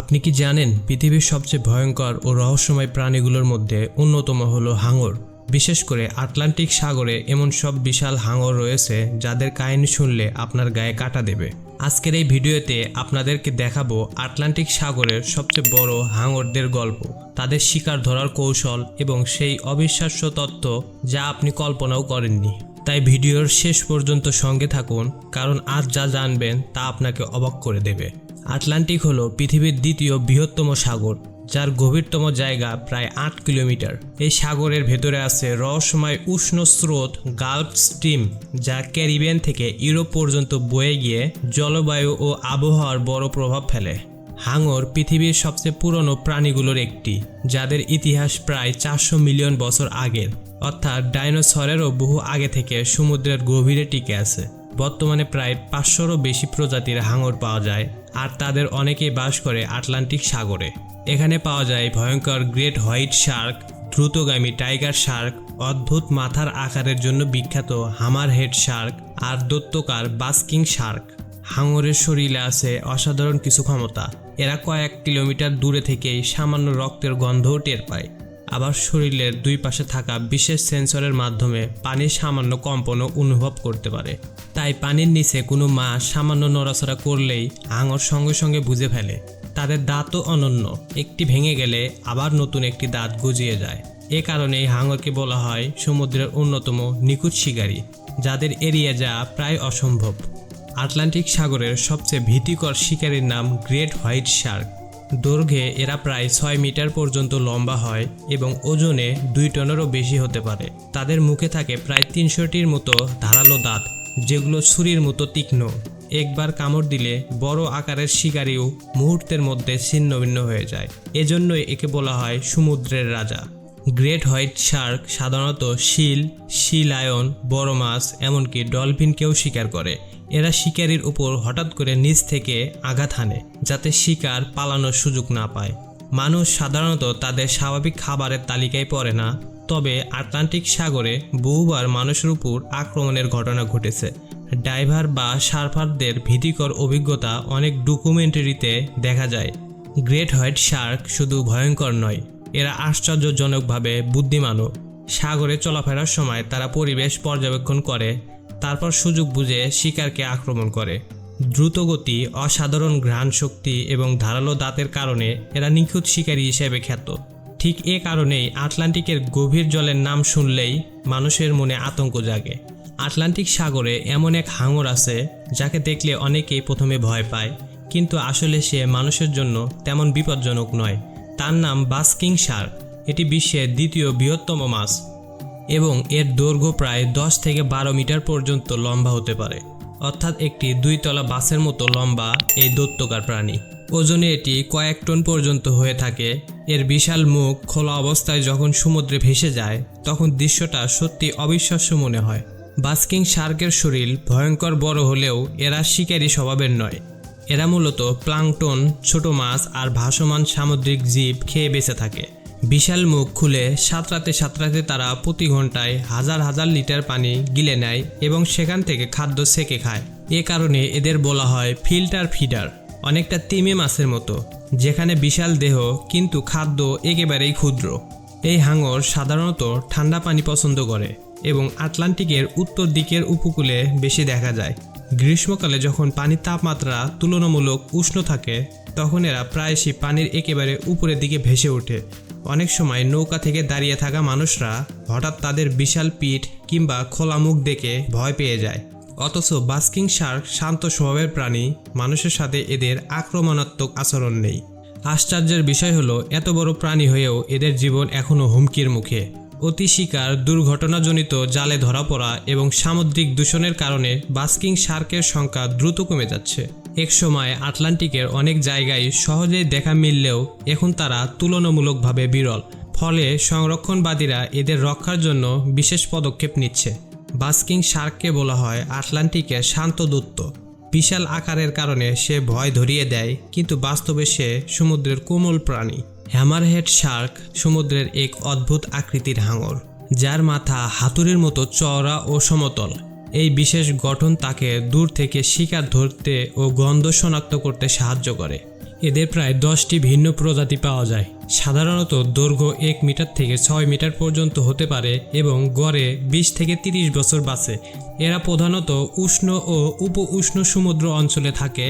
আপনি কি জানেন পৃথিবীর সবচেয়ে ভয়ঙ্কর ও রহস্যময় প্রাণীগুলোর মধ্যে অন্যতম হলো হাঙর? বিশেষ করে আটলান্টিক সাগরে এমন সব বিশাল হাঙর রয়েছে যাদের কাহিনী শুনলে আপনার গায়ে কাটা দেবে। আজকের এই ভিডিওতে আপনাদেরকে দেখাবো আটলান্টিক সাগরের সবচেয়ে বড় হাঙরদের গল্প, তাদের শিকার ধরার কৌশল এবং সেই অবিশ্বাস্য তত্ত্ব যা আপনি কল্পনাও করেননি। তাই ভিডিওর শেষ পর্যন্ত সঙ্গে থাকুন, কারণ আজ যা জানবেন তা আপনাকে অবাক করে দেবে। আটলান্টিক হলো পৃথিবীর দ্বিতীয় বৃহত্তম সাগর, যার গভীরতম জায়গা প্রায় আট কিলোমিটার। এই সাগরের ভেতরে আছে রহস্যময় উষ্ণ স্রোত গাল্ফ স্ট্রিম, যা ক্যারিবিয়ান থেকে ইউরোপ পর্যন্ত বয়ে গিয়ে জলবায়ু ও আবহাওয়ার বড় প্রভাব ফেলে। হাঙর পৃথিবীর সবচেয়ে পুরনো প্রাণীগুলোর একটি, যাদের ইতিহাস প্রায় চারশো মিলিয়ন বছর আগের, অর্থাৎ ডাইনোসরেরও বহু আগে থেকে সমুদ্রের গভীরে টিকে আছে। বর্তমানে প্রায় পাঁচশোরও বেশি প্রজাতির হাঙর পাওয়া যায়, আর তাদের অনেকেই বাস করে আটলান্টিক সাগরে। এখানে পাওয়া যায় ভয়ঙ্কর গ্রেট হোয়াইট শার্ক, দ্রুতগামী টাইগার শার্ক, অদ্ভুত মাথার আকারের জন্য বিখ্যাত হামার হেড শার্ক, আর দত্তকার বাস্কিং শার্ক। হাঙরের শরীরে আছে অসাধারণ কিছু ক্ষমতা। এরা কয়েক কিলোমিটার দূরে থেকেই সামান্য রক্তের গন্ধও টের পায়। আবার শরীরের দুই পাশে থাকা বিশেষ সেন্সরের মাধ্যমে পানির সামান্য কম্পনও অনুভব করতে পারে। তাই পানির নিচে কোনো মাছ সামান্য নড়াচড়া করলেই হাঙর সঙ্গে সঙ্গে বুঝে ফেলে। তাদের দাঁতও অনন্য। একটি ভেঙে গেলে আবার নতুন একটি দাঁত গজিয়ে যায়। এ কারণেই হাঙরকে বলা হয় সমুদ্রের অন্যতম নিখুঁত শিকারী, যাদের এড়িয়ে যাওয়া প্রায় অসম্ভব। আটলান্টিক সাগরের সবচেয়ে ভীতিকর শিকারীর নাম গ্রেট হোয়াইট শার্ক। দৈর্ঘ্যে এরা প্রায় ছয় মিটার পর্যন্ত লম্বা হয় এবং ওজনে দুই টনেরও বেশি হতে পারে। তাদের মুখে থাকে প্রায় তিনশোটির মতো ধারালো দাঁত, যেগুলো ছুরির মতো তীক্ষ্ণ। একবার কামড় দিলে বড় আকারের শিকারিও মুহূর্তের মধ্যে ছিন্নভিন্ন হয়ে যায়। এজন্যই একে বলা হয় সমুদ্রের রাজা। গ্রেট হোয়াইট শার্ক সাধারণত শিল শিলায়ন বড় মাছ, এমনকি ডলফিনকেও শিকার করে। এরা শিকারীর উপর হঠাৎ করে নিচ থেকে আঘাত হানে, যাতে শিকার পালানোর সুযোগ না পায়। মানুষ সাধারণত তাদের স্বাভাবিক খাবারের তালিকায় পড়ে না, তবে আটলান্টিক সাগরে বহুবার মানুষের উপর আক্রমণের ঘটনা ঘটেছে। ডাইভার বা সার্ফারদের ভীতিকর অভিজ্ঞতা অনেক ডকুমেন্টারিতে দেখা যায়। গ্রেট হোয়াইট শার্ক শুধু ভয়ঙ্কর নয় এরা আশ্চর্যজনকভাবে বুদ্ধিমানও সাগরে চলাফেরার সময় তারা পরিবেশ পর্যবেক্ষণ করে, তারপর সুযোগ বুঝে শিকারকে আক্রমণ করে। দ্রুতগতি, অসাধারণ ঘ্রাণ শক্তি এবং ধারালো দাঁতের কারণে এরা নিখুঁত শিকারী হিসেবে খ্যাত। ঠিক এ কারণেই আটলান্টিকের গভীর জলের নাম শুনলেই মানুষের মনে আতঙ্ক জাগে। আটলান্টিক সাগরে এমন এক হাঙর আছে, যাকে দেখলে অনেকেই প্রথমে ভয় পায়, কিন্তু আসলে সে মানুষের জন্য তেমন বিপজ্জনক নয়। তার নাম বাস্কিং শার্ক। এটি বিশ্বের দ্বিতীয় বৃহত্তম মাছ এবং এর দৈর্ঘ্য প্রায় দশ থেকে বারো মিটার পর্যন্ত লম্বা হতে পারে। অর্থাৎ একটি দুইতলা বাসের মতো লম্বা এই দত্তকার প্রাণী। ওজনে এটি কয়েক টন পর্যন্ত হয়ে থাকে। এর বিশাল মুখ খোলা অবস্থায় যখন সমুদ্রে ভেসে যায়, তখন দৃশ্যটা সত্যি অবিশ্বাস্য মনে হয়। বাস্কিং শার্কের শরীর ভয়ঙ্কর বড় হলেও এরা শিকারী স্বভাবের নয়। এরা মূলত প্লাংটন, ছোট মাছ আর ভাসমান সামুদ্রিক জীব খেয়ে বেঁচে থাকে। বিশাল মুখ খুলে সাঁতরাতে সাঁতরাতে তারা প্রতি ঘন্টায় হাজার হাজার লিটার পানি গিলে নেয় এবং সেখান থেকে খাদ্য সেকে খায়। এ কারণে এদের বলা হয় ফিল্টার ফিডার, অনেকটা তিমে মাছের মতো, যেখানে বিশাল দেহ কিন্তু খাদ্য একেবারেই ক্ষুদ্র। এই হাঙর সাধারণত ঠান্ডা পানি পছন্দ করে এবং আটলান্টিকের উত্তর দিকের উপকূলে বেশি দেখা যায়। গ্রীষ্মকালে যখন পানির তাপমাত্রা তুলনামূলক উষ্ণ থাকে, তখন এরা প্রায়শই পানির একেবারে উপরের দিকে ভেসে ওঠে। অনেক সময় নৌকা থেকে দাঁড়িয়ে থাকা মানুষরা হঠাৎ তাদের বিশাল পিঠ কিংবা খোলা মুখ দেখে ভয় পেয়ে যায়। অথচ বাস্কিং শার্ক শান্ত স্বভাবের প্রাণী, মানুষের সাথে এদের আক্রমণাত্মক আচরণ নেই। আশ্চর্যের বিষয় হলো, এত বড় প্রাণী হয়েও এদের জীবন এখনও হুমকির মুখে। অতি শিকার, দুর্ঘটনাজনিত জালে ধরা পড়া এবং সামুদ্রিক দূষণের কারণে বাস্কিং শার্কের সংখ্যা দ্রুত কমে যাচ্ছে। এক সময় আটলান্টিকের অনেক জায়গায় সহজেই দেখা মিললেও এখন তারা তুলনামূলকভাবে বিরল। ফলে সংরক্ষণবাদীরা এদের রক্ষার জন্য বিশেষ পদক্ষেপ নিচ্ছে। বাস্কিং শার্ককে বলা হয় আটলান্টিকের শান্ত দূত বিশাল আকারের কারণে সে ভয় ধরিয়ে দেয়, কিন্তু বাস্তবে সে সমুদ্রের কোমল প্রাণী। হ্যামারহেড শার্ক সমুদ্রের এক অদ্ভুত আকৃতির হাঙর, যার মাথা হাতুড়ির মতো চওড়া ও সমতল। এই বিশেষ গঠন তাকে দূর থেকে শিকার ধরতে ও গন্ধ শনাক্ত করতে সাহায্য করে। এদের প্রায় দশটি ভিন্ন প্রজাতি পাওয়া যায়। সাধারণত দৈর্ঘ্য এক মিটার থেকে ছয় মিটার পর্যন্ত হতে পারে এবং গড়ে বিশ থেকে তিরিশ বছর বাঁচে। এরা প্রধানত উষ্ণ ও উপ উষ্ণ সমুদ্র অঞ্চলে থাকে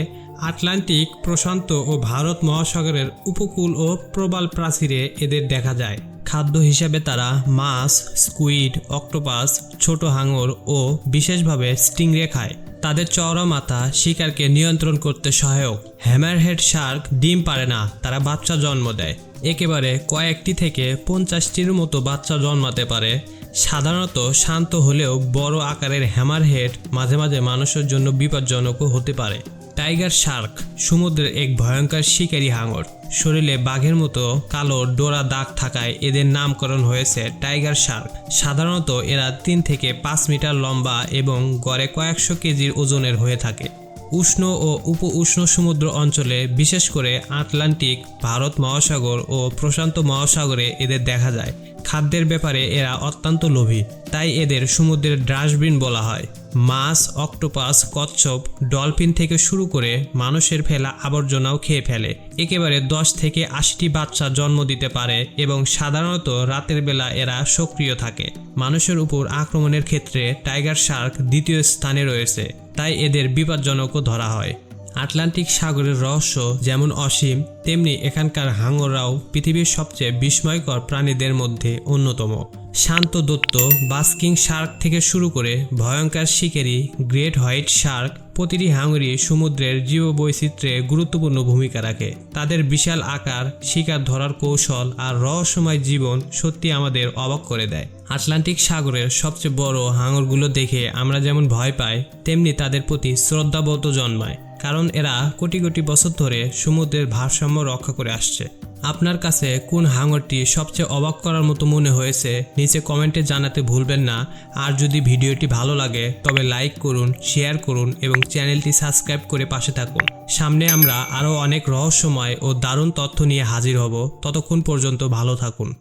আটলান্টিক, প্রশান্ত ও ভারত মহাসাগরের উপকূল ও প্রবাল প্রাচীরে এদের দেখা যায়। খাদ্য হিসাবে তারা মাছ, স্কুইড, অক্টোপাস, ছোট হাঙর ও বিশেষভাবে স্টিংরে খায়। তাদের চওড়া মাথা শিকারকে নিয়ন্ত্রণ করতে সহায়ক। হ্যামারহেড শার্ক ডিম পারে না, তারা বাচ্চা জন্ম দেয়। একেবারে কয়েকটি থেকে পঞ্চাশটির মতো বাচ্চা জন্মাতে পারে। সাধারণত শান্ত হলেও বড় আকারের হ্যামারহেড মাঝে মাঝে মানুষের জন্য বিপজ্জনকও হতে পারে। টাইগার শার্ক, সমুদ্রের এক ভয়ঙ্কর শিকারী হাঙর। শরীরে বাঘের মতো কালো ডোরা দাগ থাকায় এদের নামকরণ হয়েছে টাইগার শার্ক। সাধারণত এরা তিন থেকে পাঁচ মিটার লম্বা এবং গড়ে কয়েকশো কেজির ওজনের হয়ে থাকে। উষ্ণ ও উপ উষ্ণ সমুদ্র অঞ্চলে, বিশেষ করে আটলান্টিক, ভারত মহাসাগর ও প্রশান্ত মহাসাগরে এদের দেখা যায়। খাদ্যের ব্যাপারে এরা অত্যন্ত লোভী, তাই এদের সমুদ্রের ডাস্টবিন বলা হয়। মাছ, অক্টোপাস, কচ্ছপ, ডলফিন থেকে শুরু করে মানুষের ফেলা আবর্জনাও খেয়ে ফেলে। একেবারে দশ থেকে আশিটি বাচ্চা জন্ম দিতে পারে এবং সাধারণত রাতের বেলা এরা সক্রিয় থাকে। মানুষের উপর আক্রমণের ক্ষেত্রে টাইগার শার্ক দ্বিতীয় স্থানে রয়েছে, তাই এদের বিপজ্জনকও ধরা হয়। আটলান্টিক সাগরের রহস্য যেমন অসীম, তেমনি এখানকার হাঙররাও পৃথিবীর সবচেয়ে বিস্ময়কর প্রাণীদের মধ্যে অন্যতম। শান্ত দত্ত বাস্কিং শার্ক থেকে শুরু করে ভয়ঙ্কর শিকারি গ্রেট হোয়াইট শার্ক প্রতিটি হাঙরি সমুদ্রের জীববৈচিত্র্যে গুরুত্বপূর্ণ ভূমিকা রাখে। তাদের বিশাল আকার, শিকার ধরার কৌশল আর রহস্যময় জীবন সত্যি আমাদের অবাক করে দেয়। আটলান্টিক সাগরের সবচেয়ে বড় হাঙরগুলো দেখে আমরা যেমন ভয় পাই, তেমনি তাদের প্রতি শ্রদ্ধাবোধ জন্মায়, কারণ এরা কোটি কোটি বছর ধরে সমুদ্রের ভারসাম্য রক্ষা করে আসছে। আপনার কাছে কোন হাঙরটি সবচেয়ে অবাক করার মতো মনে হয়েছে, নিচে কমেন্টে জানাতে ভুলবেন না। আর যদি ভিডিওটি ভালো লাগে, তবে লাইক করুন, শেয়ার করুন এবং চ্যানেলটি সাবস্ক্রাইব করে পাশে থাকুন। সামনে আমরা আরও অনেক রহস্যময় ও দারুণ তথ্য নিয়ে হাজির হব। ততক্ষণ পর্যন্ত ভালো থাকুন।